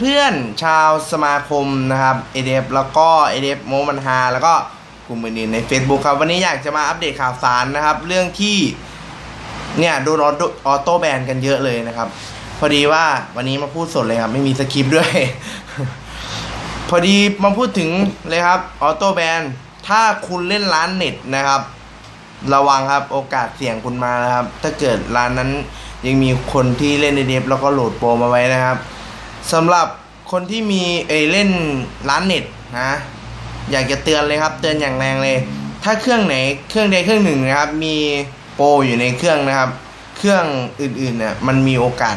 เพื่อนๆ ชาวสมาคมนะครับเอเดฟแล้วก็เอเดฟโมมันฮาแล้วก็กลุ่มอื่นๆใน Facebook ครับ วันนี้อยากจะมาอัปเดตข่าวสารนะครับ เรื่องที่เนี่ยโดนออโต้ออโต้แบนกันเยอะเลยนะครับ พอดีว่าวันนี้มาพูดสดเลยครับ ไม่มีสคริปต์ด้วย พอดีมาพูดถึงเลยครับออโต้แบนถ้าคุณเล่นร้านเน็ตนะครับ ระวังครับโอกาสเสี่ยงคุณมานะครับ ถ้าเกิดร้านนั้นยังมีคนที่เล่นในเดฟแล้วก็โหลดโปรมาไว้นะครับ สำหรับคนที่มีเอเล่นร้านเน็ตนะอยากจะเตือนเลยครับ เตือนอย่างแรงเลย ถ้าเครื่องไหนเครื่องใดเครื่องหนึ่งนะครับ มีโปรอยู่ในเครื่องนะครับ เครื่องอื่นๆเนี่ยมันมีโอกาส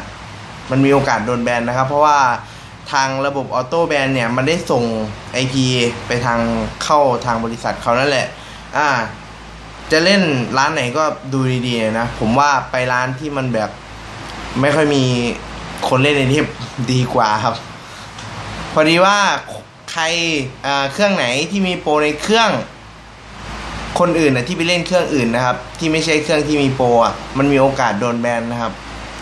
มันมีโอกาสโดนแบนนะครับ เพราะว่าทางระบบออโต้แบนเนี่ยมันได้ส่ง IP ไปทางเข้าทางบริษัทเขานั่นแหละ อ่า จะเล่นร้านไหนก็ดูดีๆนะ ผมว่าไปร้านที่มันแบบไม่ค่อยมี คนเล่นในที่ดีกว่าครับ พอดีว่าใครเครื่องไหนที่มีโปรในเครื่องคนอื่นนะที่ไปเล่นเครื่องอื่นนะครับ ที่ไม่ใช่เครื่องที่มีโปรอะมันมีโอกาสโดนแบนนะครับ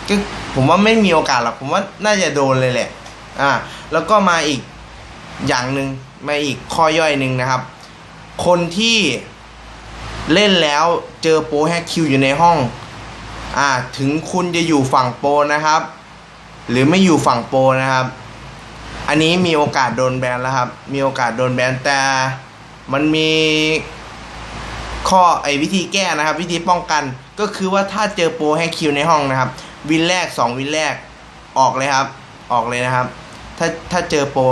ก็ผมว่าไม่มีโอกาสหรอกผมว่าน่าจะโดนเลยแหละ อ่า แล้วก็มาอีกอย่างหนึ่งมาอีกข้อย่อยหนึ่งนะครับ คนที่เล่นแล้วเจอโปรแฮกคิวอยู่ในห้อง อ่า ถึงคุณจะอยู่ฝั่งโปรนะครับ หรือไม่อยู่ฝั่งโปรนะครับ อันนี้มีโอกาสโดนแบนแล้วครับ มีโอกาสโดนแบนแต่มันมีข้อไอ้วิธีแก้นะครับ วิธีป้องกันก็คือว่าถ้าเจอโปรแฮกคิวในห้องนะครับ วินแรกสองวินแรกออกเลยครับ ออกเลยนะครับ ถ้าถ้าเจอโปร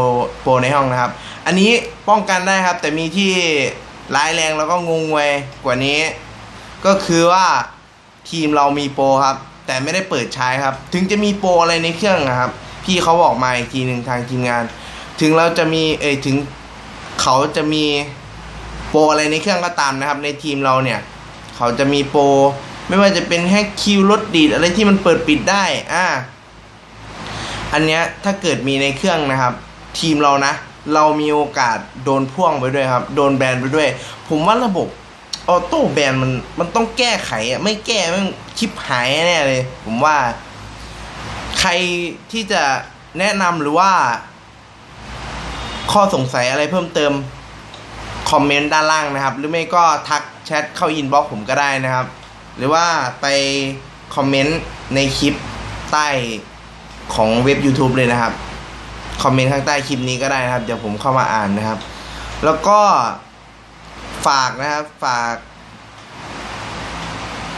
โปรในห้องนะครับ อันนี้ป้องกันได้ครับ แต่มีที่ร้ายแรงแล้วก็งงงวยกว่านี้ ก็คือว่าทีมเรามีโปรครับ แต่ไม่ได้เปิดใช้ครับ ถึงจะมีโปรอะไรในเครื่องนะครับ พี่เขาบอกมาอีกทีหนึ่งทางทีมงาน ถึงเราจะมีเอยถึงเขาจะมีโปรอะไรในเครื่องก็ตามนะครับ ในทีมเราเนี่ย เขาจะมีโปรไม่ว่าจะเป็นแฮกคิวลดดีดอะไรที่มันเปิดปิดได้อ่าอันเนี้ยถ้าเกิดมีในเครื่องนะครับ ทีมเรานะ เรามีโอกาสโดนพ่วงไปด้วยครับ โดนแบนไปด้วย ผมว่าระบบ ออโต้แบนมันมันต้องแก้ไขอะไม่แก้มันชิปหายแน่เลย ผมว่า ใครที่จะแนะนำหรือว่า ข้อสงสัยอะไรเพิ่มเติม คอมเมนต์ด้านล่างนะครับ หรือไม่ก็ทักแชทเข้าอินบ็อกผมก็ได้นะครับ หรือว่าไปคอมเมนต์ในคลิปใต้ของเว็บ YouTube เลยนะครับ คอมเมนต์ข้างใต้คลิปนี้ก็ได้นะครับ เดี๋ยวผมเข้ามาอ่านนะครับ แล้วก็ ฝากนะครับ ฝาก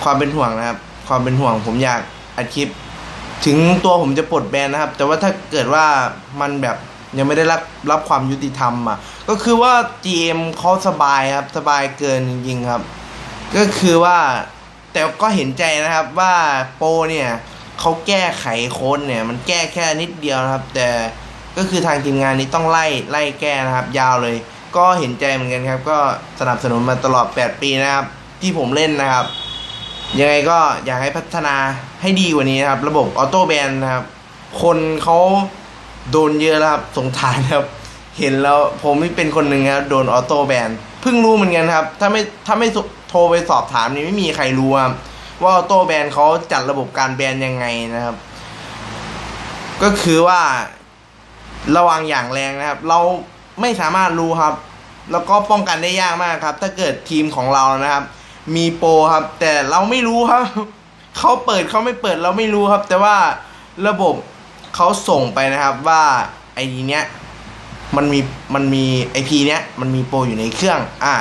ความเป็นห่วงนะครับ ความเป็นห่วงผมอยากอัดคลิป ถึงตัวผมจะปลดแบนนะครับ แต่ว่าถ้าเกิดว่ามันแบบยังไม่ได้รับรับความยุติธรรมอะ ก็คือว่า GM เขาสบายครับ สบายเกินจริงๆครับ ก็คือว่าแต่ก็เห็นใจนะครับว่าโปเนี่ยเขาแก้ไขโค้ดเนี่ย มันแก้แค่นิดเดียวนะครับ แต่ก็คือทางทีมงานนี้ต้องไล่ไล่แก้นะครับ ยาวเลย ก็เห็นใจเหมือนกันครับ ก็สนับสนุนมาตลอด 8 ปีนะครับ ที่ผมเล่นนะครับ ยังไงก็อยากให้พัฒนาให้ดีกว่านี้นะครับ ระบบออโต้แบนนะครับ คนเขาโดนเยอะแล้วครับสงสารครับ เห็นแล้วผมไม่เป็นคนหนึ่งครับโดนออโต้แบนเพิ่งรู้เหมือนกันครับ ถ้าไม่ถ้าไม่โทรไปสอบถามนี่ไม่มีใครรู้ครับว่าออโต้แบนเขาจัดระบบการแบนยังไงนะครับ ก็คือว่าระวังอย่างแรงนะครับ เราไม่สามารถรู้ครับ แล้วก็ป้องกันได้ยากมากครับ ถ้าเกิดทีมของเรานะครับ มีโปรครับ แต่เราไม่รู้ครับเขาเปิดเขาไม่เปิดเราไม่รู้ครับ แต่ว่าระบบเขาส่งไปนะครับว่าไอดีเนี้ยมันมีมันมีไอพีเนี้ยมันมีโปรอยู่ในเครื่องอะ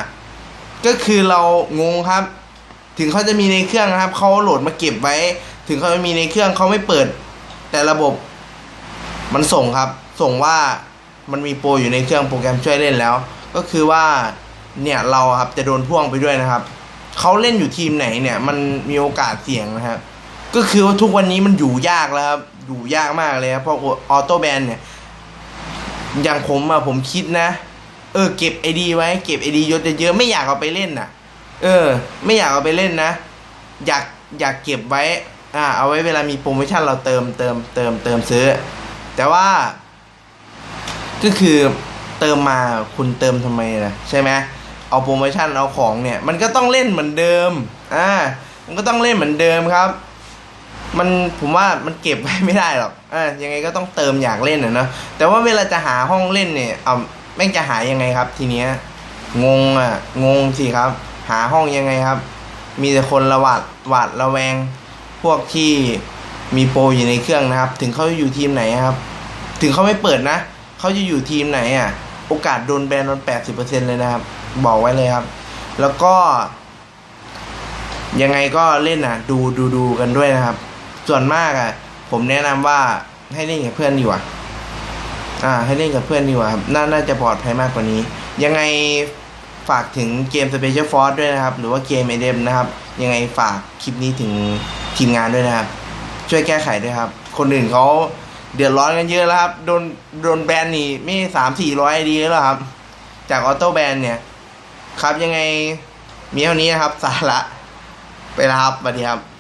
ก็คือเรางงครับ ถึงเขาจะมีในเครื่องนะครับเขาโหลดมาเก็บไว้ ถึงเขาจะมีในเครื่องเขาไม่เปิด แต่ระบบมันส่งครับ ส่งว่ามันมีโปรอยู่ในเครื่องโปรแกรมช่วยเล่นแล้ว ก็คือว่าเนี่ยเราครับจะโดนพ่วงไปด้วยนะครับเขาเล่นอยู่ทีมไหนเนี่ยมันมีโอกาสเสี่ยงนะครับก็คือว่าทุกวันนี้มันอยู่ยากแล้วครับอยู่ยากมากเลยครับเพราะออโต้แบนเนี่ย อย่างผมอะผมคิดนะ เออ เก็บไอดีไว้เก็บไอดียศเยอะๆไม่อยากเอาไปเล่นน่ะเออ ไม่อยากเอาไปเล่นนะ อยากอยากเก็บไว้ อ่า เอาไว้เวลามีโปรโมชั่นเราเติมเติมเติมเติมซื้อ แต่ว่า ก็คือ เติมมาคุณเติมทำไมล่ะใช่ไหมเอาโปรโมชั่นเอาของเนี่ย มันก็ต้องเล่นเหมือนเดิมอ่ามันก็ต้องเล่นเหมือนเดิมครับ มันผมว่ามันเก็บไว้ไม่ได้หรอกเออยังไงก็ต้องเติมอยากเล่นอะเนอะแต่ว่าเวลาจะหาห้องเล่นเนี่ยเอาแม่งจะหายังไงครับ ทีเนี้ยงงอะงงสิครับ หาห้องยังไงครับ มีแต่คนระหวาดหวาดระแวง พวกที่มีโปรอยู่ในเครื่องนะครับ ถึงเขาอยู่ทีมไหนครับ ถึงเขาไม่เปิดนะเขาจะอยู่ทีมไหนอะ โอกาสโดนแบนมันแปดสิบเปอร์เซ็นเลยนะครับ บอกไว้เลยครับ แล้วก็ ยังไงก็เล่นอะ ดูดูดูกันด้วยนะครับ ส่วนมากอะ ผมแนะนำว่าให้เล่นกับเพื่อนดีกว่า อ่า ให้เล่นกับเพื่อนดีกว่าครับน่าน่าจะปลอดภัยมากกว่านี้ ยังไงฝากถึงเกม Special Force ด้วยนะครับ หรือว่าเกม a d e m นะครับ ยังไงฝากคลิปนี้ถึงทีมงานด้วยนะครับ ช่วยแก้ไขด้วยครับ คนอื่นเขา เดือดร้อนกันเยอะแล้วครับ โดนโดนแบนนี่ไม่สามสี่ร้อยดีแล้วครับ จากออโต้แบนเนี่ย ครับยังไงมีเท่านี้นะครับ สาระไปแล้วครับสวัสดีครับ